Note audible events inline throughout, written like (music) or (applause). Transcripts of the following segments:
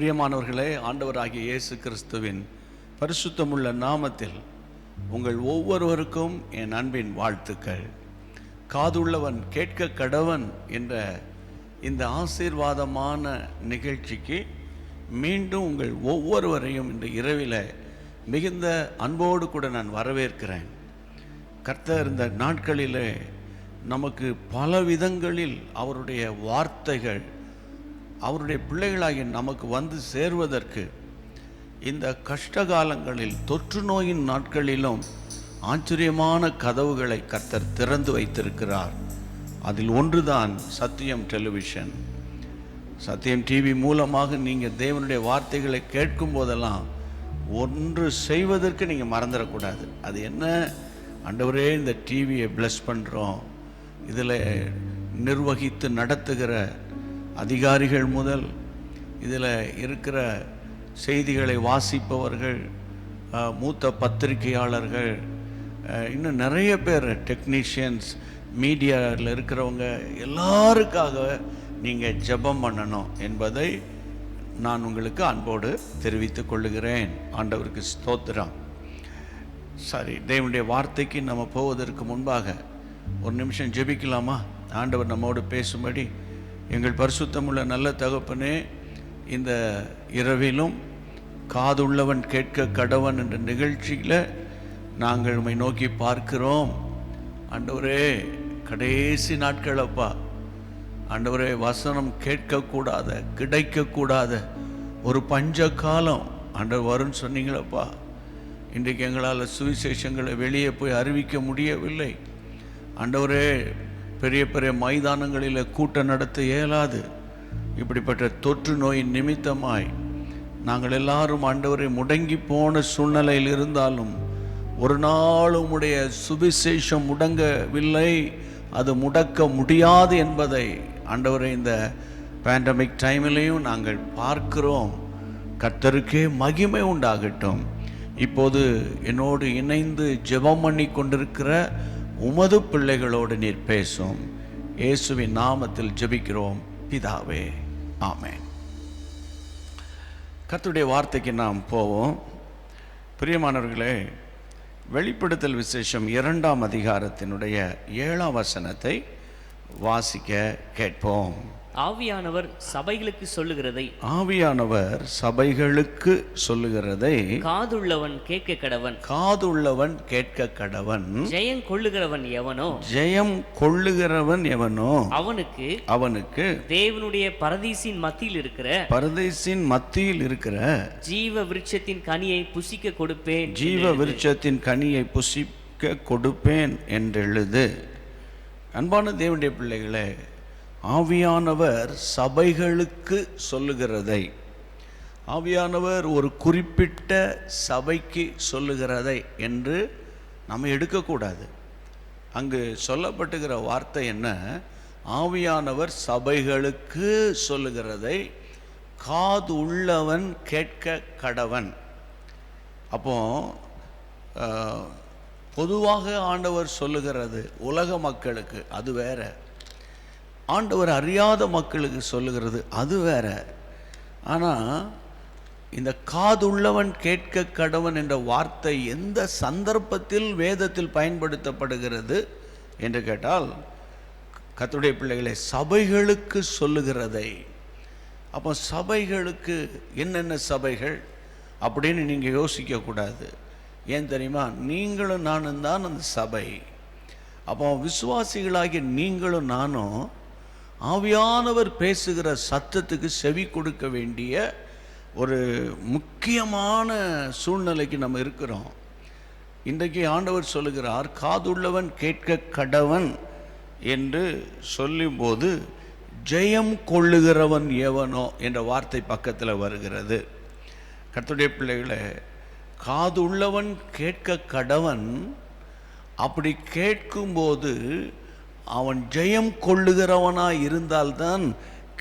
பிரியமானவர்களே ஆண்டவராகிய இயேசு கிறிஸ்துவின் பரிசுத்தமுள்ள நாமத்தில் உங்கள் ஒவ்வொருவருக்கும் என் அன்பின் வாழ்த்துக்கள். காதுள்ளவன் கேட்க கடவன் என்ற இந்த ஆசீர்வாதமான நிகழ்ச்சிக்கு மீண்டும் உங்கள் ஒவ்வொருவரையும் இந்த இரவில் மிகுந்த அன்போடு கூட நான் வரவேற்கிறேன். கர்த்தர் இந்த நாட்களிலே நமக்கு பல விதங்களில் அவருடைய வார்த்தைகள் அவருடைய பிள்ளைகளாகிய நமக்கு வந்து சேர்வதற்கு இந்த கஷ்ட காலங்களில் தொற்று நோயின் நாட்களிலும் ஆச்சரியமான கதவுகளை கர்த்தர் திறந்து வைத்திருக்கிறார். அதில் ஒன்றுதான் சத்தியம் டெலிவிஷன். சத்தியம் டிவி மூலமாக நீங்கள் தேவனுடைய வார்த்தைகளை கேட்கும் போதெல்லாம் ஒன்று செய்வதற்கு நீங்கள் மறந்துடக்கூடாது. அது என்ன? அண்டவரே இந்த டிவியை ப்ளஸ் பண்ணுறோம் இதில் நிர்வகித்து நடத்துகிற அதிகாரிகள் முதல் இதில் இருக்கிற செய்திகளை வாசிப்பவர்கள் மூத்த பத்திரிகையாளர்கள் இன்னும் நிறைய பேர் டெக்னீஷியன்ஸ் மீடியாவில் இருக்கிறவங்க எல்லாருக்காக நீங்கள் ஜெபம் பண்ணணும் என்பதை நான் உங்களுக்கு அன்போடு தெரிவித்துக் கொள்ளுகிறேன். ஆண்டவருக்கு ஸ்தோத்திரம். சரி தேவனுடைய வார்த்தைக்கு நம்ம போவதற்கு முன்பாக ஒரு நிமிஷம் ஜெபிக்கலாமா? ஆண்டவர் நம்மோடு பேசும்படி எங்கள் பரிசுத்தமுள்ள நல்ல தகப்பனே இந்த இரவிலும் காதுள்ளவன் கேட்க கடவன் என்ற நிகழ்ச்சியில் நாங்கள் உண்மை நோக்கி பார்க்கிறோம். ஆண்டவரே கடைசி நாட்களப்பா ஆண்டவரே வசனம் கேட்கக்கூடாத கிடைக்கக்கூடாத ஒரு பஞ்ச காலம் ஆண்டவர் வரும்னு சொன்னீங்களப்பா இன்றைக்கு எங்களால் சுவிசேஷங்களை வெளியே போய் அறிவிக்க முடியவில்லை. ஆண்டவரே பெரிய பெரிய மைதானங்களில் கூட்டம் நடத்த இயலாது. இப்படிப்பட்ட தொற்று நோயின் நிமித்தமாய் நாங்கள் எல்லாரும் ஆண்டவரை முடங்கி போன சூழ்நிலையில் இருந்தாலும் ஒரு நாளும் உடைய சுவிசேஷம் முடங்கவில்லை அது முடக்க முடியாது என்பதை ஆண்டவரை இந்த பேண்டமிக் டைமிலையும் நாங்கள் பார்க்கிறோம். கர்த்தருக்கே மகிமை உண்டாகட்டும். இப்போது என்னோடு இணைந்து ஜெபம் பண்ணி கொண்டிருக்கிற உமது பிள்ளைகளோடு நீர் பேசும். இயேசுவின் நாமத்தில் ஜெபிக்கிறோம். பிதாவே ஆமேன். கத்துடைய வார்த்தைக்கு நாம் போவோம். பிரியமானவர்களே வெளிப்படுத்தல் விசேஷம் இரண்டாம் அதிகாரத்தினுடைய ஏழாம் வசனத்தை வாசிக்க கேட்போம். ஆவியானவர் சபைகளுக்கு சொல்லுகிறதை. ஆவியானவர் சபைகளுக்கு சொல்லுகிறதை. காதுள்ளவன் கேட்க கடவன் காதுள்ளவன் கேட்க கடவன் ஜெயம் கொள்ளுகிறவன் எவனோ? ஜெயம் கொள்ளுகிறவன் எவனோ? அவனுக்கு அவனுக்கு தேவனுடைய பரதீசின் மத்தியில் இருக்கிற பரதேசின் மத்தியில் இருக்கிற ஜீவ விருட்சத்தின் கனியை புசிக்க கொடுப்பேன் ஜீவ விருட்சத்தின் கனியை புசிக்க கொடுப்பேன் என்றெழுது. அன்பான தேவனுடைய பிள்ளைகளே ஆவியானவர் சபைகளுக்கு சொல்லுகிறதை. ஆவியானவர் ஒரு குறிப்பிட்ட சபைக்கு சொல்லுகிறதை என்று நம்ம எடுக்கக்கூடாது. அங்கு சொல்லப்பட்டுகிற வார்த்தை என்ன? ஆவியானவர் சபைகளுக்கு சொல்லுகிறதை காது உள்ளவன் கேட்க கடவன். அப்போ பொதுவாக ஆண்டவர் சொல்லுகிறது உலக மக்களுக்கு அது வேற. ஆண்டவர் அறியாத மக்களுக்கு சொல்லுகிறது அது வேற. ஆனால் இந்த காதுள்ளவன் கேட்க கடவன் என்ற வார்த்தை எந்த சந்தர்ப்பத்தில் வேதத்தில் பயன்படுத்தப்படுகிறது என்று கேட்டால் கத்துடைய பிள்ளைகளை சபைகளுக்கு சொல்லுகிறதை. அப்போ சபைகளுக்கு என்னென்ன சபைகள் அப்படின்னு நீங்கள் யோசிக்கக்கூடாது. ஏன் தெரியுமா? நீங்களும் நானும் தான் அந்த சபை. அப்போ விசுவாசிகளாகிய நீங்களும் நானும் ஆவியானவர் பேசுகிற சத்தத்துக்கு செவி கொடுக்க வேண்டிய ஒரு முக்கியமான சூழ்நிலைக்கு நம்ம இருக்கிறோம். இன்றைக்கு ஆண்டவர் சொல்லுகிறார் காதுள்ளவன் கேட்க கடவன் என்று சொல்லும்போது ஜெயம் கொள்ளுகிறவன் எவனோ என்ற வார்த்தை பக்கத்தில் வருகிறது. கத்துடைய பிள்ளைகளை காது உள்ளவன் கேட்க கடவன் அப்படி கேட்கும்போது அவன் ஜெயம் கொள்ளுகிறவனாக இருந்தால்தான்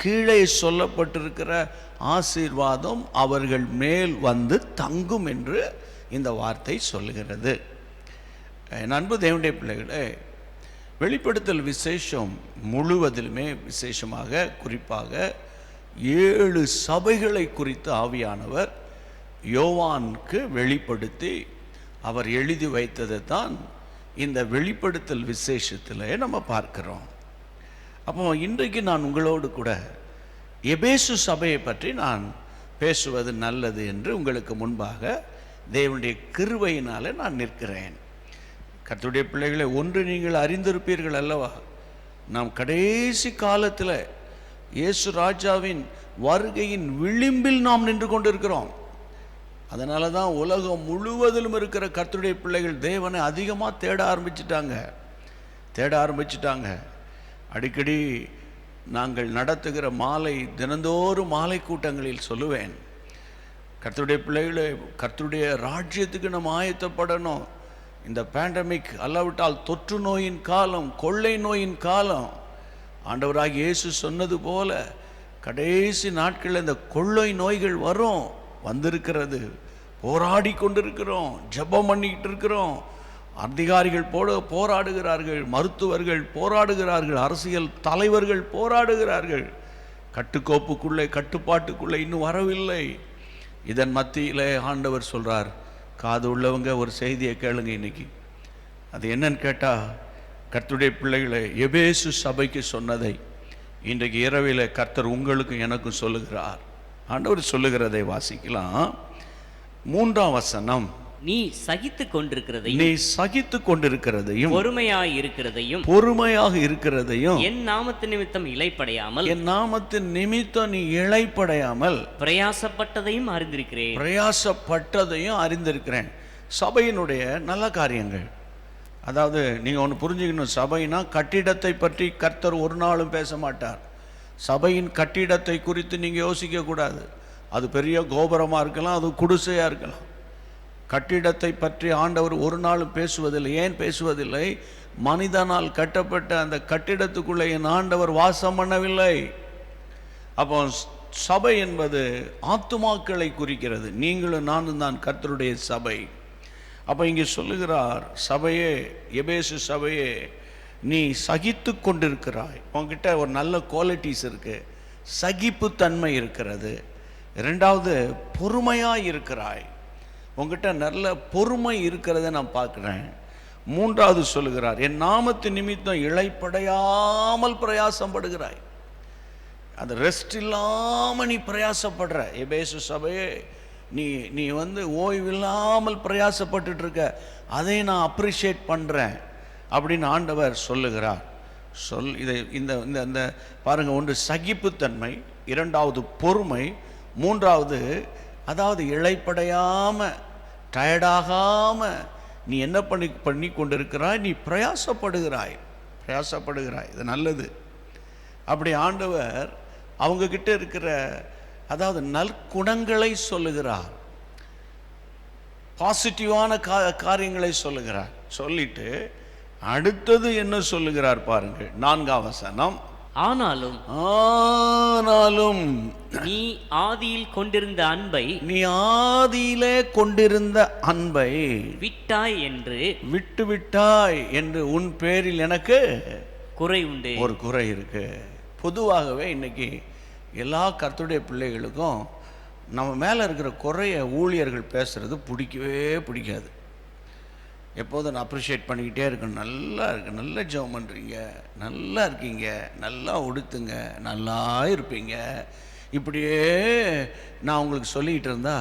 கீழே சொல்லப்பட்டிருக்கிற ஆசீர்வாதம் அவர்கள் மேல் வந்து தங்கும் என்று இந்த வார்த்தை சொல்லுகிறது. என் அன்பு தேவனுடைய பிள்ளைகளே வெளிப்படுத்தல் விசேஷம் முழுவதிலுமே விசேஷமாக குறிப்பாக ஏழு சபைகளை குறித்து ஆவியானவர் யோவானுக்கு வெளிப்படுத்தி அவர் எழுதி வைத்ததை தான் இந்த வெளிப்படுத்தல் விசேஷத்தில் நம்ம பார்க்கிறோம். அப்போ இன்றைக்கு நான் உங்களோடு கூட எபேசு சபையை பற்றி நான் பேசுவது நல்லது என்று உங்களுக்கு முன்பாக தேவனுடைய கிருவையினால் நான் நிற்கிறேன். கத்துடைய பிள்ளைகளை ஒன்று நீங்கள் அறிந்திருப்பீர்கள் அல்லவா? நாம் கடைசி காலத்தில் இயேசு ராஜாவின் வருகையின் விளிம்பில் நாம் நின்று கொண்டிருக்கிறோம். அதனால தான் உலகம் முழுவதிலும் இருக்கிற கர்த்தருடைய பிள்ளைகள் தேவனை அதிகமாக தேட ஆரம்பிச்சிட்டாங்க. தேட ஆரம்பிச்சிட்டாங்க. அடிக்கடி நாங்கள் நடத்துகிற மாலை தினந்தோறும் மாலை கூட்டங்களில் சொல்லுவேன். கர்த்தருடைய பிள்ளைகளை கர்த்தருடைய ராஜ்யத்துக்கு நம்ம ஆயத்தப்படணும். இந்த பேண்டமிக் அல்லாவிட்டால் தொற்று நோயின் காலம் கொள்ளை நோயின் காலம். ஆண்டவராக இயேசு சொன்னது போல கடைசி நாட்களில் இந்த கொள்ளை நோய்கள் வரும். வந்திருக்கிறது. போராடி கொண்டிருக்கிறோம். ஜெபம் பண்ணிக்கிட்டு இருக்கிறோம். அதிகாரிகள் போட போராடுகிறார்கள். மருத்துவர்கள் போராடுகிறார்கள். அரசியல் தலைவர்கள் போராடுகிறார்கள். கட்டுக்கோப்புக்குள்ளே கட்டுப்பாட்டுக்குள்ளே இன்னும் வரவில்லை. இதன் மத்தியிலே ஆண்டவர் சொல்கிறார் காது உள்ளவங்க ஒரு செய்தியை கேளுங்க இன்னைக்கு. அது என்னன்னு கேட்டால் கர்த்துடைய பிள்ளைகளை எபேசு சபைக்கு சொன்னதை இன்றைக்கு இரவில் கர்த்தர் உங்களுக்கும் எனக்கும் சொல்லுகிறார். ஆண்டவர் சொல்லுகிறதை வாசிக்கலாம். மூன்றாம் வசனம். நீ சகித்து கொண்டிருக்கிறதையும் நீ சகித்து கொண்டிருக்கிறதையும் பொறுமையாய் இருக்கிறதையும் பொறுமையாக இருக்கிறதையும் என் நாமத்து நிமித்தம் இலைப்படையாமல் என் நாமத்தின் நிமித்தம் நீ இழைப்படையாமல் பிரயாசப்பட்டதையும் அறிந்திருக்கிறேன். பிரயாசப்பட்டதையும் அறிந்திருக்கிறேன். சபையினுடைய நல்ல காரியங்கள். அதாவது நீங்கள் ஒன்று புரிஞ்சுக்கணும். சபைனா கட்டிடத்தை பற்றி கர்த்தர் ஒரு நாளும் பேச மாட்டார். சபையின் கட்டிடத்தை குறித்து நீங்கள் யோசிக்கக்கூடாது அது பெரிய கோபுரமாக இருக்கலாம் அது குடிசையாக இருக்கலாம். கட்டிடத்தை பற்றி ஆண்டவர் ஒரு நாளும் பேசுவதில்லை ஏன் பேசுவதில்லை? மனிதனால் கட்டப்பட்ட அந்த கட்டிடத்துக்குள்ளே என் ஆண்டவர் வாசம் பண்ணவில்லை. அப்போ சபை என்பது ஆத்துமாக்களை குறிக்கிறது. நீங்களும் நானும் தான் கர்த்தருடைய சபை. அப்போ இங்கே சொல்லுகிறார் சபையே எபேசு சபையே நீ சகித்து கொண்டிருக்கிறாய். உங்ககிட்ட ஒரு நல்ல குவாலிட்டிஸ் இருக்குது சகிப்புத்தன்மை இருக்கிறது. ரெண்டாவது பொறுமையாக இருக்கிறாய். உங்ககிட்ட நல்ல பொறுமை இருக்கிறத நான் பார்க்குறேன். மூன்றாவது சொல்லுகிறார் என் நாமத்து நிமித்தம் இழைப்படையாமல் பிரயாசப்படுகிறாய். அந்த ரெஸ்ட் இல்லாமல் நீ பிரயாசப்படுற. எபேசு சபையே நீ நீ வந்து ஓய்வில்லாமல் பிரயாசப்பட்டுட்டு இருக்க. அதை நான் அப்ரிஷியேட் பண்ணுறேன் அப்படின்னு ஆண்டவர் சொல்லுகிறார். சொல் இதை இந்த இந்த இந்த பாருங்கள் ஒன்று சகிப்புத்தன்மை இரண்டாவது பொறுமை மூன்றாவது அதாவது இழைப்படையாமல் டயர்டாகாமல் நீ என்ன பண்ணி பண்ணி கொண்டிருக்கிறாய் நீ பிரயாசப்படுகிறாய். பிரயாசப்படுகிறாய் இது நல்லது. அப்படி ஆண்டவர் அவங்க கிட்ட இருக்கிற அதாவது நற்குணங்களை சொல்லுகிறார். பாசிட்டிவான கா காரியங்களை சொல்லுகிறார். சொல்லிட்டு அடுத்தது என்ன சொல்லுகிறார் பாருங்கள் நான்காம் வசனம். ஆனாலும் ஆனாலும் நீ ஆதியில் கொண்டிருந்த அன்பை நீ ஆதியிலே கொண்டிருந்த அன்பை விட்டாய் என்று விட்டு விட்டாய் என்று உன் பேரில் எனக்கு குறை உண்டு. ஒரு குறை இருக்கு. பொதுவாகவே இன்னைக்கு எல்லா கர்த்தருடைய பிள்ளைகளுக்கும் நம்ம மேலே இருக்கிற குறைய ஊழியர்கள் பேசுறது பிடிக்கவே பிடிக்காது. எப்போதும் நான் அப்ரிஷியேட் பண்ணிக்கிட்டே இருக்கணும் நல்லா இருக்கு. நல்லா ஜெபம் பண்ணுறீங்க நல்லா இருக்கீங்க. நல்லா உடுத்துங்க நல்லா இருப்பீங்க. இப்படியே நான் உங்களுக்கு சொல்லிக்கிட்டு இருந்தா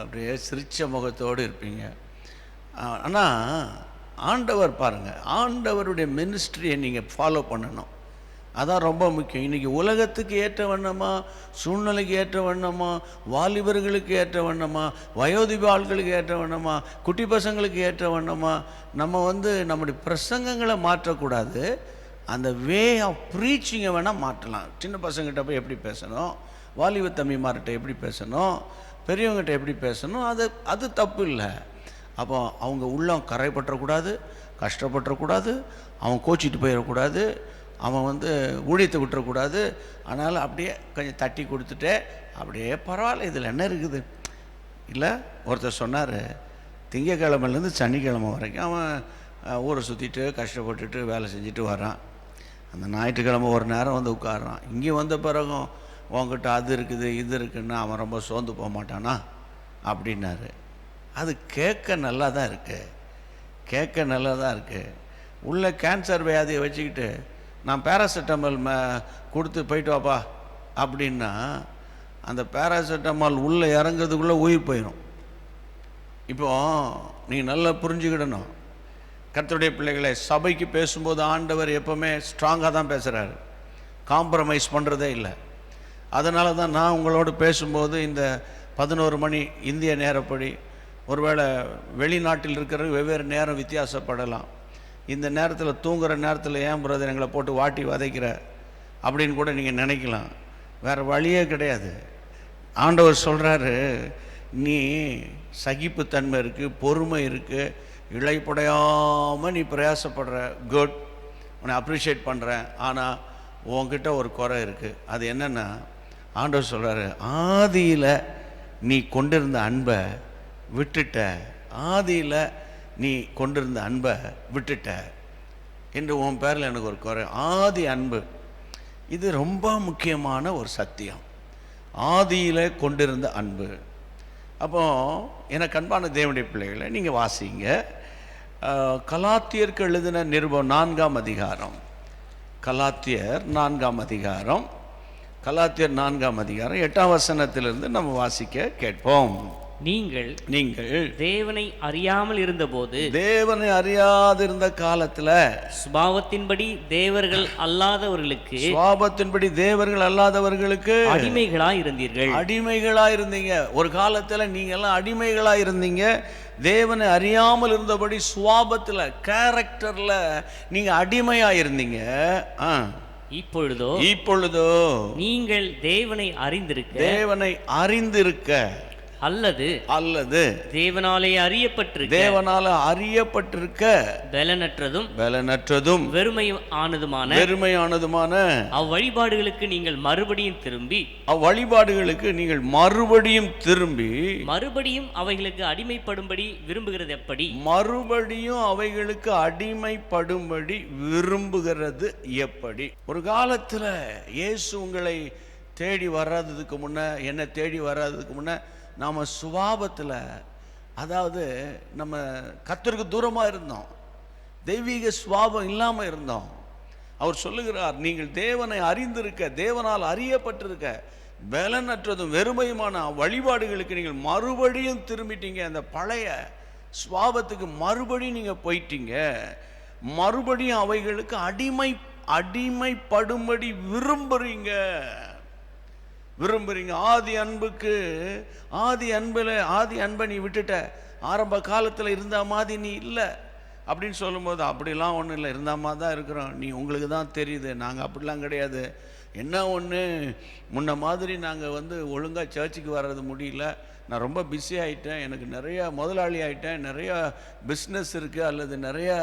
அப்படியே சிரித்த முகத்தோடு இருப்பீங்க. ஆனால் ஆண்டவர் பாருங்கள் ஆண்டவருடைய மினிஸ்ட்ரியை நீங்கள் ஃபாலோ பண்ணணும். அதான் ரொம்ப முக்கியம். இன்றைக்கி உலகத்துக்கு ஏற்ற வண்ணமா சூழ்நிலைக்கு ஏற்ற வண்ணமா வாலிபர்களுக்கு ஏற்ற வண்ணமா வயோதிபாள்களுக்கு ஏற்ற வண்ணமா குட்டி பசங்களுக்கு ஏற்ற வண்ணமா நம்ம வந்து நம்முடைய பிரசங்கங்களை மாற்றக்கூடாது. அந்த வே ஆஃப் ப்ரீச்சிங்கை வேணால் மாற்றலாம். சின்ன பசங்கிட்ட போய் எப்படி பேசணும்? வாலிப தம்பிமார்கிட்ட எப்படி பேசணும்? பெரியவங்ககிட்ட எப்படி பேசணும்? அது அது தப்பு இல்லை. அப்போ அவங்க உள்ளம் கரைப்பற்றக்கூடாது கஷ்டப்பட்டுறக்கூடாது அவன் கோச்சிட்டு போயிடக்கூடாது அவன் வந்து ஊழியத்தை விட்டுறக்கூடாது. அதனால் அப்படியே கொஞ்சம் தட்டி கொடுத்துட்டு அப்படியே பரவாயில்ல இதில் என்ன இருக்குது? இல்லை ஒருத்தர் சொன்னார் திங்கக்கிழமைலேருந்து சனிக்கிழமை வரைக்கும் அவன் ஊரை சுற்றிட்டு கஷ்டப்பட்டுட்டு வேலை செஞ்சுட்டு வரான் அந்த ஞாயிற்றுக்கிழமை ஒரு நேரம் வந்து உட்கார்றான். இங்கே வந்த பிறகும் உங்ககிட்ட அது இருக்குது இது இருக்குன்னு அவன் ரொம்ப சோர்ந்து போக மாட்டானா? அப்படின்னாரு. அது கேட்க நல்லா தான் இருக்குது கேட்க நல்லா தான் இருக்குது உள்ளே கேன்சர் வியாதியை வச்சுக்கிட்டு நான் பேராசிட்டமால் மே கொடுத்து போயிட்டு வாப்பா அப்படின்னா அந்த பேராசிட்டமால் உள்ளே இறங்குறதுக்குள்ளே உயிர் போயிடும் இப்போ நீ நல்லா புரிஞ்சுக்கிடணும். கத்தருடைய பிள்ளைகளை சபைக்கு பேசும்போது ஆண்டவர் எப்போவுமே ஸ்ட்ராங்காக தான் பேசுகிறாரு காம்ப்ரமைஸ் பண்ணுறதே இல்லை. அதனால தான் நான் உங்களோடு பேசும்போது இந்த பதினோரு மணி இந்திய நேரப்படி ஒருவேளை வெளிநாட்டில் இருக்கிற வெவ்வேறு நேரம் வித்தியாசப்படலாம். இந்த நேரத்தில் தூங்குகிற நேரத்தில் ஏன் பிரதர் எங்களை போட்டு வாட்டி வதைக்கிற அப்படின்னு கூட நீங்கள் நினைக்கலாம். வேறு வழியே கிடையாது. ஆண்டவர் சொல்கிறாரு நீ சகிப்புத்தன்மை இருக்குது பொறுமை இருக்குது இழைப்படையாமல் நீ பிரயாசப்படுற. குட் உன்னை அப்ரிஷியேட் பண்ணுறேன் ஆனால் உன்கிட்ட ஒரு குறை இருக்குது அது என்னென்னா ஆண்டவர் சொல்கிறாரு ஆதியில் நீ கொண்டிருந்த அன்பை விட்டுட்ட. ஆதியில் நீ கொண்டிருந்த அன்பை விட்டுட்ட என்று உன் பேரில் எனக்கு ஒரு குறை. ஆதி அன்பு இது ரொம்ப முக்கியமான ஒரு சத்தியம். ஆதியில் கொண்டிருந்த அன்பு. அப்போ எனக்கு அன்பான தேவனுடைய பிள்ளைகளை நீங்கள் வாசிங்க. கலாத்தியர்க்கு கலாத்தியருக்கு எழுதின நிருபம் நான்காம் அதிகாரம். கலாத்தியர் நான்காம் அதிகாரம். கலாத்தியர் நான்காம் அதிகாரம் எட்டாம் வசனத்திலிருந்து நம்ம வாசிக்க கேட்போம். நீங்கள் நீங்கள் தேவனை அறியாமல் இருந்தபோது தேவனை அறியாதிருந்த காலத்துல சுபாவத்தின்படி தேவர்கள் அல்லாதவர்களுக்கு சுவாபத்தின்படி தேவர்கள் அல்லாதவர்களுக்கு அடிமைகளா இருந்தீர்கள். அடிமைகளா இருந்தீங்க. ஒரு காலத்துல நீங்க எல்லாம் அடிமைகளா இருந்தீங்க. தேவனை அறியாமல் இருந்தபடி சுவாபத்துல கேரக்டர்ல நீங்க அடிமையா இருந்தீங்க. ஆ. இப்பொழுதோ இப்பொழுதோ நீங்கள் தேவனை அறிந்திருக்க தேவனை அறிந்திருக்க அல்லது அல்லது தேவனாலே அறியப்பட்டிருக்க தேவனால அறியப்பட்டிருக்க பலனற்றதும் பலனற்றதும் வெறுமையும் ஆனதுமான பெருமையானதுமான அவ்வழிபாடுகளுக்கு நீங்கள் மறுபடியும் திரும்பி அவ்வழிபாடுகளுக்கு நீங்கள் மறுபடியும் திரும்பி மறுபடியும் அவைகளுக்கு அடிமைப்படும்படி விரும்புகிறது எப்படி? மறுபடியும் அவைகளுக்கு அடிமைப்படும்படி விரும்புகிறது எப்படி? ஒரு காலத்துல இயேசு உங்களை தேடி வராததுக்கு முன்ன என்ன தேடி வராததுக்கு முன்ன நாம் சுபாவத்தில் அதாவது நம்ம கத்தருக்கு தூரமாக இருந்தோம். தெய்வீக சுவாபம் இல்லாமல் இருந்தோம். அவர் சொல்லுகிறார் நீங்கள் தேவனை அறிந்திருக்க தேவனால் அறியப்பட்டிருக்க பலனற்றதும் வெறுமையுமான வழிபாடுகளுக்கு நீங்கள் மறுபடியும் திரும்பிட்டீங்க. அந்த பழைய சுவாபத்துக்கு மறுபடியும் நீங்கள் போயிட்டீங்க. மறுபடியும் அவைகளுக்கு அடிமை அடிமைப்படும்படி விரும்புகிறீங்க விரும்புகிறீங்க ஆதி அன்புக்கு ஆதி அன்பில் ஆதி அன்பை நீ விட்டுட்ட. ஆரம்ப காலத்தில் இருந்த மாதிரி நீ இல்லை. அப்படின்னு சொல்லும்போது அப்படிலாம் ஒன்றும் இல்லை. இருந்த மாதிரி தான் இருக்கிறோம். நீ உங்களுக்கு தான் தெரியுது. நாங்கள் அப்படிலாம் கிடையாது. என்ன ஒன்று முன்ன மாதிரி நாங்கள் வந்து ஒழுங்காக சர்ச்சுக்கு வர்றது முடியல. நான் ரொம்ப பிஸி ஆகிட்டேன் எனக்கு நிறையா முதலாளி ஆகிட்டேன் நிறையா பிஸ்னஸ் இருக்குது அல்லது நிறையா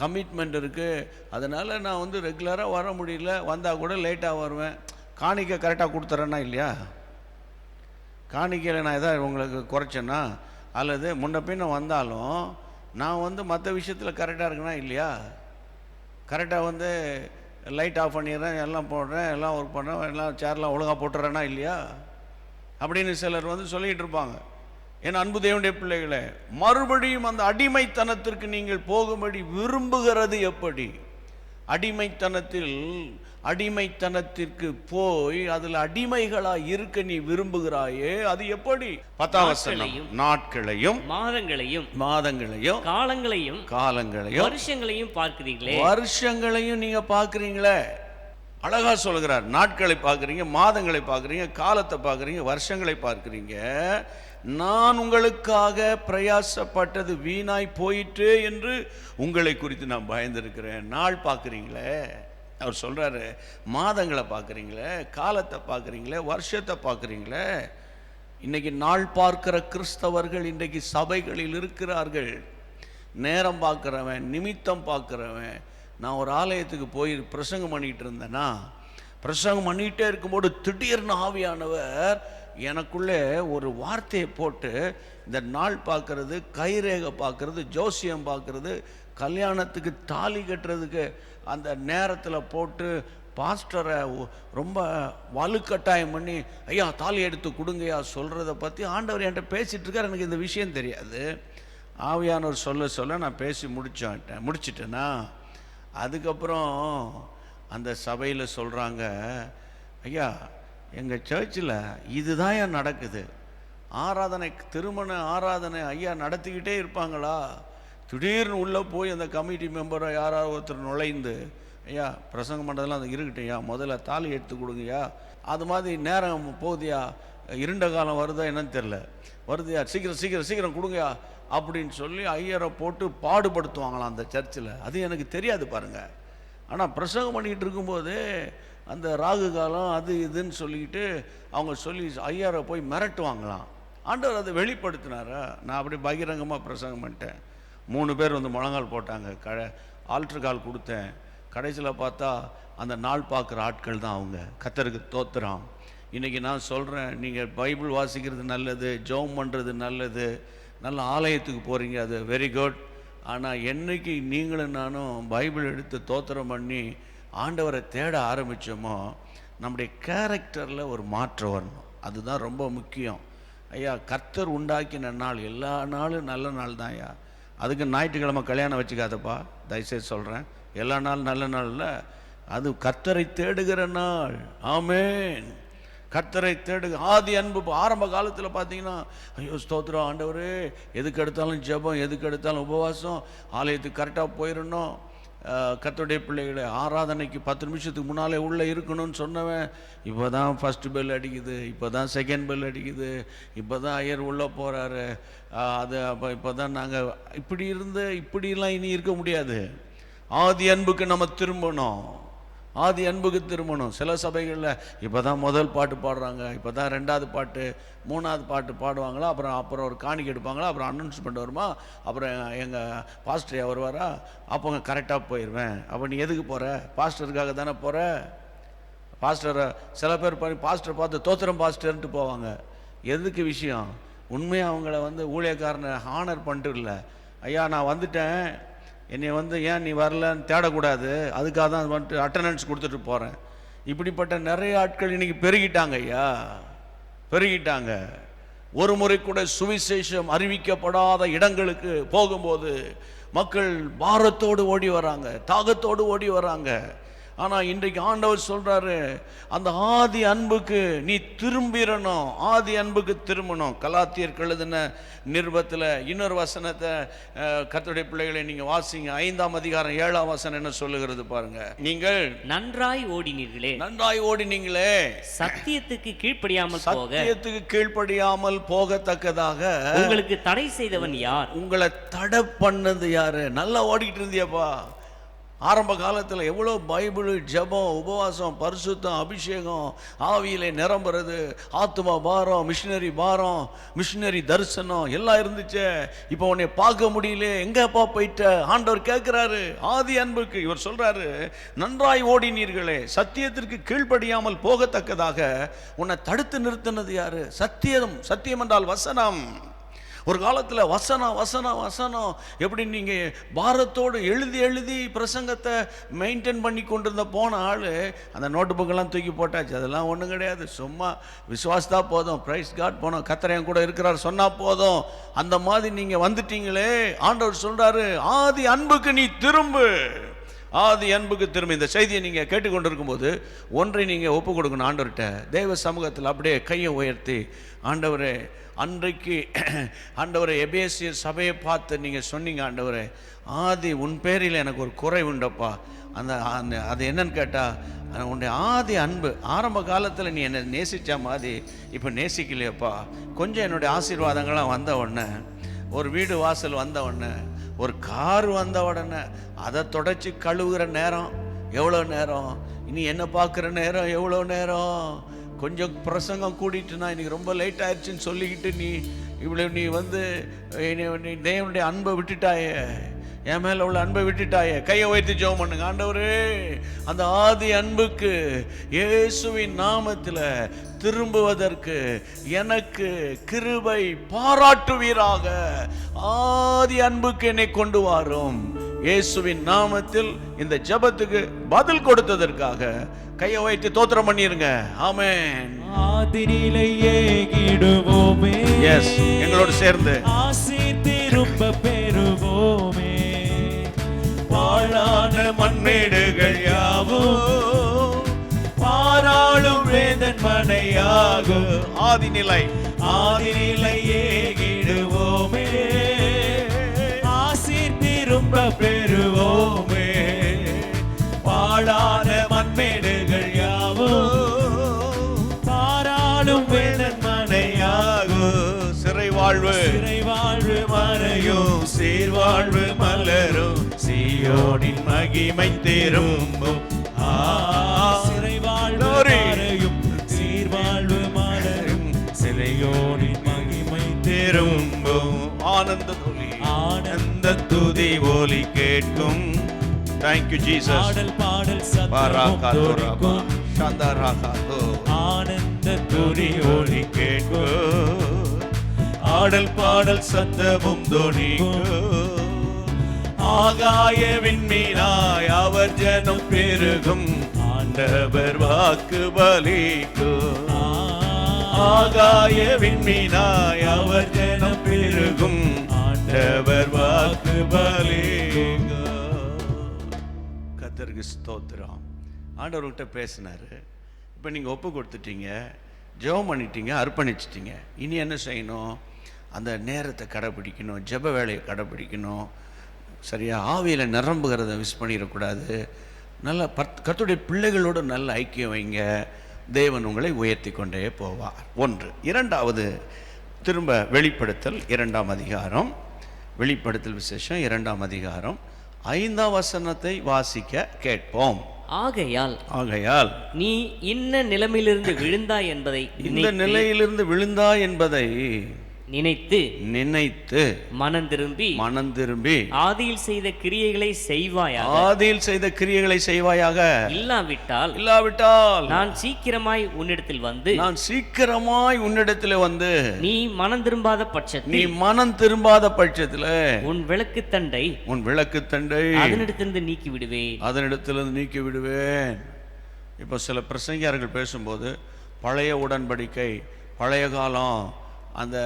கமிட்மெண்ட் இருக்குது அதனால் நான் வந்து ரெகுலராக வர முடியல. வந்தால் கூட லேட்டாக வருவேன். காணிக்கை கரெக்டாக கொடுத்துறேன்னா இல்லையா? காணிக்கையில் நான் எதாவது உங்களுக்கு குறைச்சேன்னா அல்லது முன்ன பின்ன வந்தாலும் நான் வந்து மற்ற விஷயத்தில் கரெக்டாக இருக்கேனா இல்லையா? கரெக்டாக வந்து லைட் ஆஃப் பண்ணிடுறேன் எல்லாம் போடுறேன் எல்லாம் ஒர்க் பண்ணுறேன் எல்லாம் சேர்லாம் ஒழுங்காக போட்டுறேனா இல்லையா? அப்படின்னு சிலர் வந்து சொல்லிகிட்டு இருப்பாங்க. என் அன்பு தேவனுடைய பிள்ளைகளே மறுபடியும் அந்த அடிமைத்தனத்திற்கு நீங்கள் போகும்படி விரும்புகிறது எப்படி? அடிமைத்தனத்தில் அடிமைத்தனத்திற்கு போய் அதில் அடிமைகளா இருக்க நீ விரும்புகிறாயே அது எப்படி? பத்தாம் வசனம். நாட்களையும், மாதங்களையும் மாதங்களையும் காலங்களையும் காலங்களையும் வருஷங்களையும் பார்க்கிறீர்களே. வருஷங்களையும் நீங்க பார்க்குறீங்களே. அழகா சொல்கிறார் நாட்களை பார்க்குறீங்க மாதங்களை பார்க்குறீங்க காலத்தை பார்க்குறீங்க வருஷங்களை பார்க்குறீங்க. நான் உங்களுக்காக பிரயாசப்பட்டது வீணாய் போயிற்று என்று உங்களை குறித்து நான் பயந்திருக்கிறேன். நாள் பார்க்குறீங்களே? அவர் சொல்கிறாரு மாதங்களை பார்க்குறீங்களே? காலத்தை பார்க்குறீங்களே? வருஷத்தை பார்க்குறீங்களே? இன்றைக்கி நாள் பார்க்கிற கிறிஸ்தவர்கள் இன்றைக்கு சபைகளில் இருக்கிறார்கள். நேரம் பார்க்குறவன் நிமித்தம் பார்க்குறவன். நான் ஒரு ஆலயத்துக்கு போய் பிரசங்கம் பண்ணிகிட்டு இருந்தேன்னா பிரசங்கம் பண்ணிகிட்டே இருக்கும்போது திடீர்னு ஆவியானவர் எனக்குள்ளே ஒரு வார்த்தையை போட்டு இந்த நாள் பார்க்கறது கைரேகை பார்க்கறது ஜோசியம் பார்க்கறது கல்யாணத்துக்கு தாலி கட்டுறதுக்கு அந்த நேரத்தில் போட்டு பாஸ்டரை ரொம்ப வலுக்கட்டாயம் பண்ணி ஐயா தாலி எடுத்து கொடுங்கய்யா சொல்கிறத பற்றி ஆண்டவர் என்கிட்ட பேசிகிட்டு இருக்கார். எனக்கு இந்த விஷயம் தெரியாது. ஆவியானவர் சொல்ல சொல்ல நான் பேசி முடிச்சேன் முடிச்சிட்டேனா? அதுக்கப்புறம் அந்த சபையில் சொல்கிறாங்க ஐயா எங்கள் சர்ச்சில் இதுதான் ஏன் நடக்குது? ஆராதனை திருமண ஆராதனை ஐயா நடத்திக்கிட்டே இருப்பாங்களா? திடீர்னு உள்ளே போய் அந்த கமிட்டி மெம்பரை யாராவது ஒருத்தர் நுழைந்து ஐயா பிரசங்கம் பண்ணுறதெல்லாம் அது இருக்கட்டையா முதல்ல தாலி எடுத்து கொடுங்கய்யா. அது மாதிரி நேரம் போகுதியா? இருண்ட காலம் வருதா என்னன்னு தெரில வருதுயா? சீக்கிரம் சீக்கிரம் சீக்கிரம் கொடுங்கயா அப்படின்னு சொல்லி ஐயரை போட்டு பாடுபடுத்துவாங்களாம் அந்த சர்ச்சில் அது எனக்கு தெரியாது பாருங்கள் ஆனால் பிரசங்கம் பண்ணிக்கிட்டு இருக்கும்போது அந்த ராகு காலம் அது இதுன்னு சொல்லிக்கிட்டு அவங்க சொல்லி ஐயாரை போய் மிரட்டுவாங்களாம். ஆண்டவர் அதை வெளிப்படுத்தினாரா? நான் அப்படி பகிரங்கமாக பிரசங்கம் பண்ணிட்டேன். மூணு பேர் வந்து முழங்கால் போட்டாங்க. க ஆல்ட்ரு கால் கொடுத்தேன். கடைசியில் பார்த்தா அந்த நாள் பார்க்குற ஆட்கள் தான் அவங்க. கத்தருக்கு தோத்துறான். இன்றைக்கி நான் சொல்கிறேன் நீங்கள் பைபிள் வாசிக்கிறது நல்லது ஜெபம் பண்ணுறது நல்லது நல்ல ஆலயத்துக்கு போகிறீங்க அது வெரி குட் ஆனால் என்னைக்கு நீங்களும் நானும் பைபிள் எடுத்து தோத்திரம் பண்ணி ஆண்டவரை தேட ஆரம்பித்தோமோ நம்முடைய கேரக்டரில் ஒரு மாற்றம் வரணும். அதுதான் ரொம்ப முக்கியம். ஐயா கர்த்தர் உண்டாக்கின நாள் எல்லா நாளும் நல்ல நாள் தான் ஐயா. அதுக்கு ஞாயிற்றுக்கிழமை கல்யாணம் வச்சுக்காதப்பா. தயவுசெய்து சொல்கிறேன் எல்லா நாள் நல்ல நாளில் அது கர்த்தரை தேடுகிற நாள். ஆமேன். கர்த்தரை தேடு ஆதி அன்பு ஆரம்ப காலத்தில் பார்த்தீங்கன்னா ஐயோ ஸ்தோத்திரம் ஆண்டவரே. எதுக்கு எடுத்தாலும் ஜெபம் எதுக்கு எடுத்தாலும் உபவாசம். ஆலயத்துக்கு கரெக்டாக போயிடணும் கத்தோடைய பிள்ளைகளை ஆராதனைக்கு பத்து நிமிஷத்துக்கு முன்னாலே உள்ளே இருக்கணும்னு சொன்னவன் இப்போ தான் ஃபஸ்ட்டு பெல் அடிக்குது இப்போ தான் செகண்ட் பெல் அடிக்குது இப்போ தான் ஐயர் உள்ளே போகிறாரு அது அப்போ இப்போ தான் நாங்கள் இப்படி இருந்து இப்படிலாம் இனி இருக்க முடியாது. ஆதி அன்புக்கு நம்ம திரும்பணும். ஆதி அன்புக்கு திருமணம். சில சபைகளில் இப்போ தான் முதல் பாட்டு பாடுறாங்க இப்போ தான் ரெண்டாவது பாட்டு மூணாவது பாட்டு பாடுவாங்களா அப்புறம் அப்புறம் ஒரு காணிக்கை எடுப்பாங்களா அப்புறம் அனௌன்ஸ்மெண்ட் வருமா அப்புறம் எங்கள் பாஸ்டர் வருவாரா அப்போ கரெக்டாக போயிடுவேன் அப்போ நீ எதுக்கு போகிற பாஸ்டருக்காக தானே போகிற பாஸ்டரை சில பேர் பண்ணி பாஸ்டர் பார்த்து தோத்திரம் பாஸ்டர்ன்ட்டு போவாங்க. எதுக்கு விஷயம்? உண்மையாக அவங்கள வந்து ஊழியக்காரனை ஹானர் பண்ணிட்டு இல்லை ஐயா நான் வந்துட்டேன். என்னை வந்து ஏன் நீ வரலன்னு தேடக்கூடாது? அதுக்காக தான் வந்துட்டு அட்டண்டன்ஸ் கொடுத்துட்டு போகிறேன் இப்படிப்பட்ட நிறைய ஆட்கள் இன்னைக்கு பெருகிட்டாங்க ஐயா. பெருகிட்டாங்க. ஒரு முறை கூட சுவிசேஷம் அறிவிக்கப்படாத இடங்களுக்கு போகும்போது மக்கள் பாரத்தோடு ஓடி வராங்க தாகத்தோடு ஓடி வராங்க. ஆனால் இன்றைக்கு ஆண்டவர் சொல்றாரு அந்த ஆதி அன்புக்கு நீ திரும்பிடணும் ஆதி அன்புக்கு திரும்பணும். கலாத்தியர் எழுதின நிருபத்தில் இன்னொரு வசனத்தை அஹ், கர்த்தருடைய பிள்ளைகளை நீங்கள் வாசிங்க. ஐந்தாம் அதிகாரம் ஏழாம் வசனம் என்ன சொல்லுகிறது பாருங்க. நீங்கள் நன்றாய் ஓடினீர்களே. நன்றாய் ஓடினீங்களே. சத்தியத்துக்கு கீழ்ப்படியாமல் போக. சத்தியத்துக்கு கீழ்ப்படியாமல் போகத்தக்கதாக உங்களுக்கு தடை செய்தவன் யார்? உங்களை தடை பண்ணது யாரு? நல்லா ஓடிக்கிட்டு இருந்தியப்பா. ஆரம்ப காலத்தில் எவ்வளோ பைபிள் ஜெபம் உபவாசம் பரிசுத்தம் அபிஷேகம் ஆவியிலே நிரம்புறது ஆத்மா பாரம் மிஷினரி பாரம் மிஷினரி தரிசனம் எல்லாம் இருந்துச்சே. இப்போ உன்னை பார்க்க முடியல. எங்கேப்பா போயிட்ட? ஆண்டவர் கேட்குறாரு. ஆதி அன்புக்கு இவர் சொல்கிறாரு நன்றாய் ஓடினீர்களே. சத்தியத்திற்கு கீழ்ப்படியாமல் போகத்தக்கதாக உன்னை தடுத்து நிறுத்தினது யாரு? சத்தியம். சத்தியம் என்றால் வசனம். ஒரு காலத்தில் வசனம் வசனம் வசனம். எப்படி நீங்கள் பாரத்தோடு எழுதி எழுதி பிரசங்கத்தை மெயின்டைன் பண்ணி கொண்டிருந்த போன ஆள் அந்த நோட்டு புக்கெல்லாம் தூக்கி போட்டாச்சு. அதெல்லாம் ஒன்றும் கிடையாது. சும்மா விசுவாசத்தா போதும். ப்ரைஸ் காட் போனோம். கத்திரையன் கூட இருக்கிறார் சொன்னால் போதும். அந்த மாதிரி நீங்கள் வந்துட்டீங்களே. ஆண்டவர் சொல்கிறாரு ஆதி அன்புக்கு நீ திரும்பு. ஆதி அன்புக்கு திரும்ப. இந்த செய்தியை நீங்கள் கேட்டுக்கொண்டிருக்கும்போது ஒன்றை நீங்கள் ஒப்பு கொடுக்கணும் ஆண்டவர்கிட்ட. தெய்வ சமூகத்தில் அப்படியே கையை உயர்த்தி ஆண்டவரே அன்றைக்கு (clears throat) ஆண்டவரை எபேசிய சபையை பார்த்து நீங்கள் சொன்னீங்க ஆண்டவரை ஆதி உன் பேரில் எனக்கு ஒரு குறை உண்டப்பா. அந்த அந்த அது என்னன்னு கேட்டால் உன்னுடைய ஆதி அன்பு ஆரம்ப காலத்தில் நீ என்னை நேசித்த மாதிரி இப்போ நேசிக்கலையப்பா. கொஞ்சம் என்னுடைய ஆசீர்வாதங்கள்லாம் வந்த உடனே ஒரு வீடு வாசல் வந்த உடனே ஒரு கார் வந்த உடனே அதை தொடச்சி கழுவுகிற நேரம் எவ்வளோ நேரம்? இனி என்ன பார்க்குற நேரம்? எவ்வளோ நேரம்? கொஞ்சம் பிரசங்கம் கூட்டிட்டுனா இன்னைக்கு ரொம்ப லேட் ஆயிடுச்சுன்னு சொல்லிக்கிட்டு நீ இவ்வளோ நீ வந்து என்னை- நீ தேவனுடைய அன்பை விட்டுட்டாயே. என் மேலே உள்ள அன்பை விட்டுட்டாயே. கையை வைத்து ஜெபம் பண்ணுங்க. ஆண்டவரே அந்த ஆதி அன்புக்கு இயேசுவின் நாமத்தில் திரும்புவதற்கு எனக்கு கிருபை பாராட்டுவீராக. ஆதி அன்புக்கு என்னை கொண்டு வாரும். இயேசுவின் நாமத்தில் இந்த ஜெபத்துக்கு பதில் கொடுத்ததற்காக கையை வைத்து தோத்திரம் பண்ணிருங்க. ஆமென். ஆதினிலை ஏகிடுவோமே. எஸ் எங்களோடு சேர்ந்து. ஆசி திரும்ப பெறுவோமே. வாழான மண்மேடுகள் யாவும் பாராளும் வேதன் மனையாகும் ஆதிநிலை. ஆதினிலை ஏகிடுவோமே. ஆசி திரும்ப பெறுவோமே. சீயோனின் மகிமை திரும்பும். சிறை வாழ்வு Glory. மறையும் சீர்வாழ்வு மலரும் சிறையோனின் மகிமை திரும்பும். ஆனந்த துளி ஆனந்த துதி ஒலி கேட்கும். தேங்க்யூ ஜீசஸ் பாடல் பாடல் துடிக்கும். சாந்தாராகாதோ ஆனந்த துதி ஒலி கேட்கும். ஆடல் பாடல் சத்தமும் துணிக்கும் ஆகாய விண்மீனாய் அவர் ஜனம் பெருகும். ஆண்டவர் வாக்கு பலிக்கும். ஆகாய விண்மீனாய் அவர் ஜனம் பெருகும். ஆண்டவர் வாக்கு பலிக்கும். கத்தருக்கு ஸ்தோத்திரம். ஆண்டவர்கிட்ட பேசினாரு. இப்போ நீங்கள் ஒப்பு கொடுத்துட்டீங்க ஜெபம் பண்ணிட்டீங்க அர்ப்பணிச்சிட்டீங்க. இனி என்ன செய்யணும்? அந்த நேரத்தை கடைப்பிடிக்கணும் ஜெப வேலையை கடைப்பிடிக்கணும் சரியா? ஆவியில் நிரம்புகிறத மிஸ் பண்ணிடக்கூடாது. நல்ல பத் கத்துடைய பிள்ளைகளோடு நல்ல ஐக்கியம் வைங்க. தேவன் உங்களை உயர்த்தி கொண்டே போவார். ஒன்று. இரண்டாவது திரும்ப வெளிப்படுத்தல். இரண்டாம் அதிகாரம். வெளிப்படுத்தல் விசேஷம். இரண்டாம் அதிகாரம். ஐந்தாம் வசனத்தை வாசிக்க கேட்போம். ஆகையால் ஆகையால் நீ இன்ன நிலைமையிலிருந்து விழுந்தாய் என்பதை இந்த நிலையிலிருந்து விழுந்தா என்பதை நினைத்து நினைத்து மனம் திரும்பி மனம் திரும்பி ஆதியில் செய்த கிரியைகளை செய்வாயாக. ஆதியில் செய்த கிரியைகளை செய்வாயாக. இல்லாவிட்டால் இல்லாவிட்டால் நான் சீக்கிரமாய் உன்னிடத்தில் வந்து நான் சீக்கிரமாய் உன்னிடத்தில் வந்து நீ மனம் திரும்பாத நீ பட்சத்தில் மனம் திரும்பாத பட்சத்துல உன் விளக்கு தண்டை உன் விளக்கு தண்டை அதனிடத்திலிருந்து நீக்கி விடுவேன் அதனிடத்திலிருந்து நீக்கி விடுவேன் இப்போ சில பிரசங்கியார்கள் பேசும்போது பழைய உடன்படிக்கை பழைய காலம் அந்த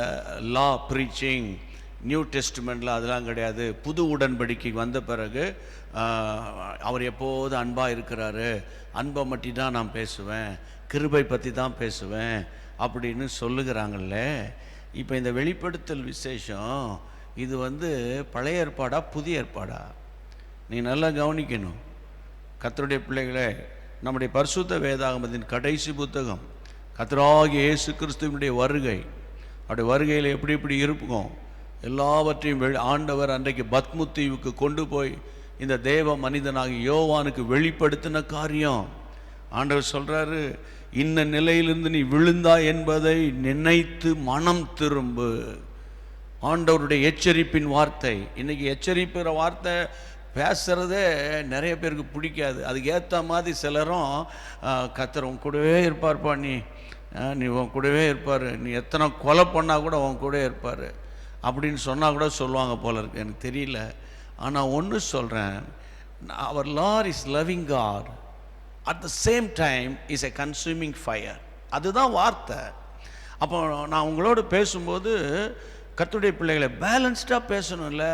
லா ப்ரீச்சிங் நியூ டெஸ்ட்மெண்ட்டில் அதெல்லாம் கிடையாது. புது உடன்படிக்கை வந்த பிறகு அவர் எப்போது அன்பாக இருக்கிறாரு? அன்பை மட்டும் தான் நான் பேசுவேன். கிருபை பற்றி தான் பேசுவேன் அப்படின்னு சொல்லுகிறாங்கல்ல. இப்போ இந்த வெளிப்படுத்தல் விசேஷம் இது வந்து பழைய ஏற்பாடா புதிய ஏற்பாடா? நீ நல்லா கவனிக்கணும். கத்தருடைய பிள்ளைகளே நம்முடைய பரிசுத்த வேதாகமத்தின் கடைசி புத்தகம் கர்த்தராகிய இயேசு கிறிஸ்துவனுடைய வருகை. அவருடைய வருகையில் எப்படி எப்படி இருக்கும் எல்லாவற்றையும் வெளி ஆண்டவர் அன்றைக்கு பத்முத்தீவுக்கு கொண்டு போய் இந்த தேவ மனிதனாக யோவானுக்கு வெளிப்படுத்தின காரியம். ஆண்டவர் சொல்கிறாரு இந்த நிலையிலிருந்து நீ விழுந்தா என்பதை நினைத்து மனம் திரும்பு. ஆண்டவருடைய எச்சரிப்பின் வார்த்தை. இன்றைக்கி எச்சரிப்புற வார்த்தை பேசுகிறதே நிறைய பேருக்கு பிடிக்காது. அதுக்கு ஏற்ற மாதிரி சிலரும் ஆஹ், உன் கூடவே இருப்பார்ப்பா நீ. நீ உன் கூடவே இருப்பார். நீ எத்தனை கொலை பண்ணால் கூட உன் கூடவே இருப்பார். அப்படின்னு சொன்னால் கூட சொல்லுவாங்க போல இருக்கு. எனக்கு தெரியல. ஆனால் ஒன்று சொல்கிறேன் our Lord is loving God at the same time is a consuming fire அதுதான் வார்த்தை. அப்போ நான் உங்களோட பேசும்போது கத்துடைய பிள்ளைகளை பேலன்ஸ்டாக பேசணும்ல.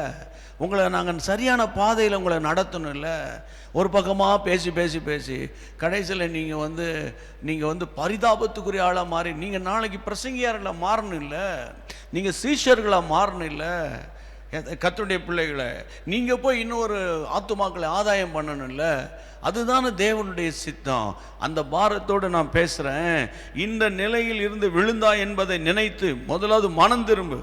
உங்களை நாங்கள் சரியான பாதையில் உங்களை நடத்தணும் இல்லை. ஒரு பக்கமாக பேசி பேசி பேசி கடைசியில் நீங்கள் வந்து நீங்கள் வந்து பரிதாபத்துக்குரிய ஆளாக மாறி நீங்கள் நாளைக்கு பிரசங்கியாரில் மாறணும் இல்லை. நீங்கள் சீஷர்களாக மாறணும் இல்லை. கத்துடைய பிள்ளைகளை நீங்கள் போய் இன்னொரு ஆத்துமாக்களை ஆதாயம் பண்ணணும்ல அதுதானே தேவனுடைய சித்தம். அந்த பாரத்தோடு நான் பேசுகிறேன் இந்த நிலையில் இருந்து விழுந்தா என்பதை நினைத்து முதலாவது மனம் திரும்பு.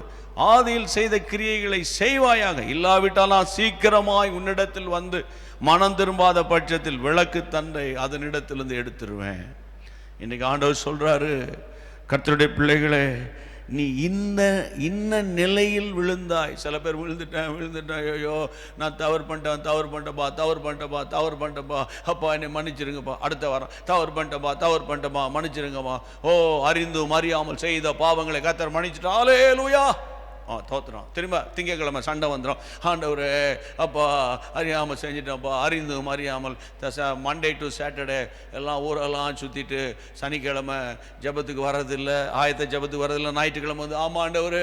ஆதியில் செய்த கிரியைகளை செய்வாயாக. இல்லாவிட்டாலாம் சீக்கிரமாய் உன்னிடத்தில் வந்து மனம் திரும்பாத பட்சத்தில் விளக்கு தண்டை அதனிடத்திலிருந்து எடுத்துருவேன். இன்னைக்கு ஆண்டவர் சொல்றாரு கர்த்தருடைய பிள்ளைகளே நீ இன்ன இன்ன நிலையில் விழுந்தாய். சில பேர் விழுந்துட்டேன் விழுந்துட்டேன். ஐயோ நான் தவறு பண்ணிட்டேன் தவறு பண்ணிட்டப்பா தவறு பண்ணிட்டப்பா தவறு பண்ணிட்டப்பா அப்பா என்னை மன்னிச்சிருங்கப்பா. அடுத்த வாரம் தவறு பண்ணிட்டப்பா தவறு பண்ணிட்டப்பா மன்னிச்சிருங்கம்மா ஓ அறிந்தும் அறியாமல் செய்த பாவங்களை கத்தர் மன்னிச்சிட்டாலே லூயா ஆ தோத்துறோம் திரும்ப திங்கக்கிழமை சண்டை வந்துடும் ஆண்டவர் அப்பா அறியாமல் செஞ்சிட்டோம்ப்பா அறிந்தும் அறியாமல் மண்டே டு சாட்டர்டே எல்லாம் ஊரெல்லாம் சுற்றிட்டு சனிக்கிழமை ஜெபத்துக்கு வர்றதில்லை ஆயத்த ஜெபத்துக்கு வர்றதில்லை ஞாயிற்றுக்கிழமை வந்து ஆமாம் ஆண்டவர்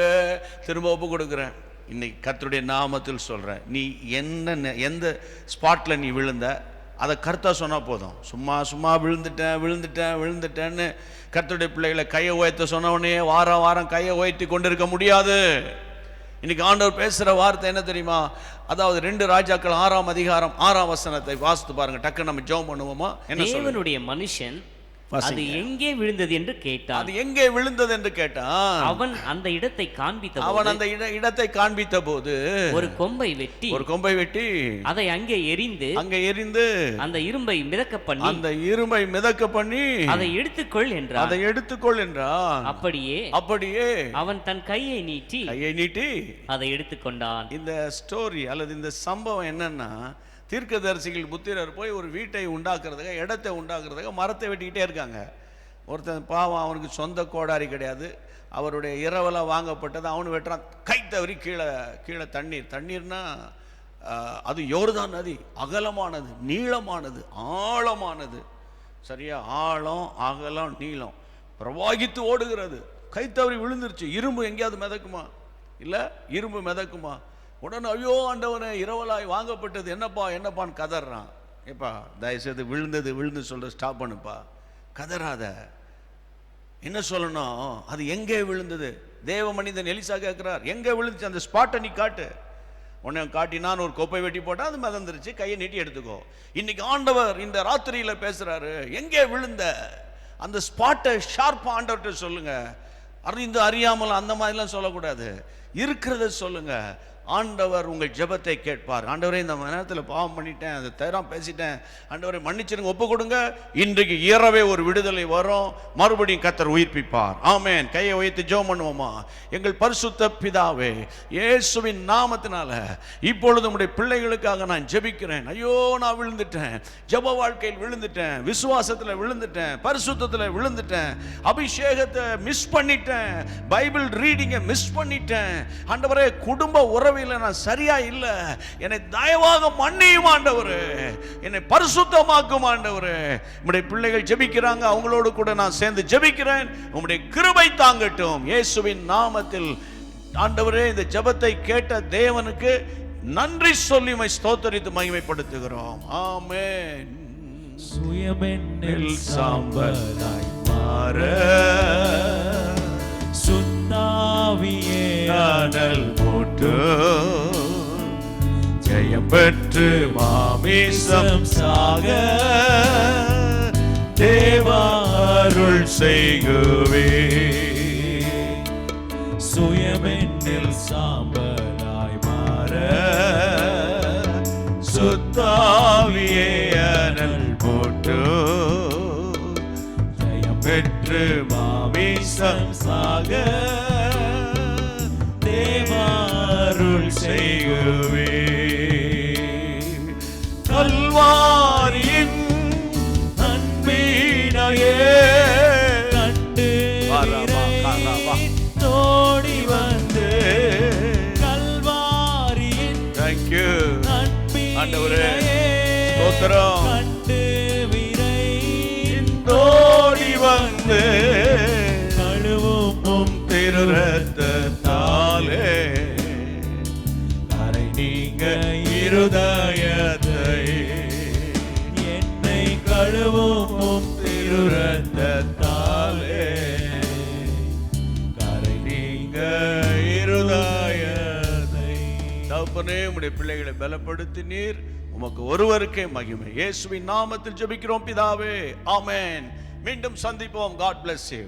திரும்ப ஒப்பு கொடுக்குறேன். இன்னைக்கு கத்தருடைய நாமத்தில் சொல்கிறேன் நீ என்ன எந்த ஸ்பாட்டில் நீ விழுந்த அதை கர்த்தா சொன்னால் போதும். சும்மா சும்மா விழுந்துட்டேன் விழுந்துட்டேன் விழுந்துட்டேன்னு கர்த்தருடைய பிள்ளைகளை கையை உயர்த்த சொன்ன வாரம் வாரம் கையை உயர்த்தி கொண்டிருக்க முடியாது. இன்னைக்கு ஆண்டவர் பேசுகிற வார்த்தை என்ன தெரியுமா? அதாவது ரெண்டு ராஜாக்கள் ஆறாம் அதிகாரம் ஆறாம் வசனத்தை வாசித்து பாருங்க. டக்கு நம்ம ஜெபம் பண்ணுவோமா? என்ன மனுஷன் அது. எங்கே விழுந்தது என்று கேட்டான். அது எங்கே விழுந்தது என்று கேட்டான். அவன் அந்த இடத்தை காண்பித்த அவன் அந்த இட- இடத்தை காண்பித்த போது ஒரு கொம்பை வெட்டி ஒரு கொம்பை வெட்டி அதை அங்கே எரிந்து அங்கே எரிந்து அந்த இரும்பை மிதக்க பண்ணி அந்த இரும்பை மிதக்க பண்ணி அதை எடுத்துக்கொள் என்றான். அதை எடுத்துக்கொள் என்றான். அப்படியே அப்படியே அவன் தன் கையை நீட்டி கையை நீட்டி அதை எடுத்துக்கொண்டான். இந்த ஸ்டோரி அல்லது இந்த சம்பவம் என்னன்னா தீர்க்கதரிசிகள் புத்திரர் போய் ஒரு வீட்டை உண்டாக்குறதுக்கு இடத்தை உண்டாக்குறதுக்கு மரத்தை வெட்டிக்கிட்டே இருக்காங்க. ஒருத்தன் பாவம் அவனுக்கு சொந்த கோடாரி கிடையாது. அவருடைய இரவெல்லாம் வாங்கப்பட்டது அவனு வெட்டுறான். கை தவறி கீழே கீழே தண்ணீர். தண்ணீர்னா அது யோர்தான் நதி. அகலமானது நீளமானது ஆழமானது. சரியா? ஆழம் அகலம் நீளம். பிரவாகித்து ஓடுகிறது. கை தவறி விழுந்துருச்சு. இரும்பு எங்கேயாவது மிதக்குமா? இல்லை இரும்பு மிதக்குமா? உடனே ஐயோ ஆண்டவனே இரவலாய் வாங்கப்பட்டது என்னப்பா என்னப்பான்னு கதறான். ஏப்பா தயவுசெய்து விழுந்தது விழுந்து சொல்கிற ஸ்டாப் பண்ணுப்பா. கதறாத. என்ன சொல்லணும்? அது எங்கே விழுந்தது? தேவ மனிதன் எலிசா கேட்குறார் எங்கே விழுந்துச்சு? அந்த ஸ்பாட்டை நீ காட்டு. உன்னை காட்டினான் ஒரு கோப்பை வெட்டி போட்டால் அது மிதந்துருச்சு. கையை நீட்டி எடுத்துக்கோ. இன்னைக்கு ஆண்டவர் இந்த ராத்திரியில் பேசுகிறாரு எங்கே விழுந்த? அந்த ஸ்பாட்டை ஷார்ப்பாக ஆண்டவர்கிட்ட சொல்லுங்கள் அறிந்து அறியாமல் அந்த மாதிரிலாம் சொல்லக்கூடாது. இருக்கிறத சொல்லுங்கள் ஆண்டவர் உங்கள் ஜெபத்தை கேட்பார். ஆண்டவரே இந்த நேரத்தில் பாவம் பண்ணிட்டேன் அதை தரம் பேசிட்டேன். ஆண்டவரை மன்னிச்சிருங்க ஒப்பு கொடுங்க. இன்றைக்கு இரவே ஒரு விடுதலை வரும். மறுபடியும் கத்தர் உயிர்ப்பிப்பார். ஆமேன். கையை உயர்த்தி ஜெபம் பண்ணுவோமா? எங்கள் பரிசுத்த பிதாவே இயேசுவின் நாமத்தினால இப்பொழுது உம்முடைய பிள்ளைகளுக்காக நான் ஜெபிக்கிறேன். ஐயோ நான் விழுந்துட்டேன். ஜெப வாழ்க்கையில் விழுந்துட்டேன். விசுவாசத்தில் விழுந்துட்டேன். பரிசுத்தத்தில் விழுந்துட்டேன். அபிஷேகத்தை மிஸ் பண்ணிட்டேன். பைபிள் ரீடிங்கை மிஸ் பண்ணிட்டேன். ஆண்டவரே குடும்ப உறவு உறவில நான் சரியா இல்லை. என்னை தயவாக மன்னியும் ஆண்டவரே. என்னை பரிசுத்தமாக்கும் ஆண்டவரே. உம்முடைய பிள்ளைகள் ஜெபிக்கிறாங்க அவங்களோடு கூட நான் சேர்ந்து ஜெபிக்கிறேன். உம்முடைய கிருபை தாங்கட்டும். இயேசுவின் நாமத்தில் ஆண்டவரே இந்த ஜெபத்தை கேட்ட தேவனுக்கு நன்றி சொல்லி ஸ்தோத்தரித்து மகிமைப்படுத்துகிறோம். ஆமென். சுயமென்னில் சாம்பலாய் மாற. சுத்தாவியே அனல் போட்டு ஜெயம் பெற்று மாமிசம் சாக தேவாருள் செய்குவே. சுயமென்னில் சாம்பலாய் மாற சுத்தாவியே அனல் போட்டு ஜெயம் பெற்று மாமிசம் சாக செய்குவே கல்வாரியின் அன்பினையே கண்டு. தோடி வந்து கல்வாரியின் தேங்க்யூ ஆண்டவரே, ஸ்தோத்திரம். கண்டு விரைந்தோடி வந்து கழுவும் திருரத்தாலே இருதயத்தை என்னை கழுவும் உம் திருரத்தாலே கரை நீங்க இருதயத்தை. தகப்பனே உடைய பிள்ளைகளை பலப்படுத்தினீர் உமக்கு ஒருவருக்கே மகிமை. இயேசுவின் நாமத்தில் ஜெபிக்கிறோம் பிதாவே. ஆமேன். மீண்டும் சந்திப்போம். God bless you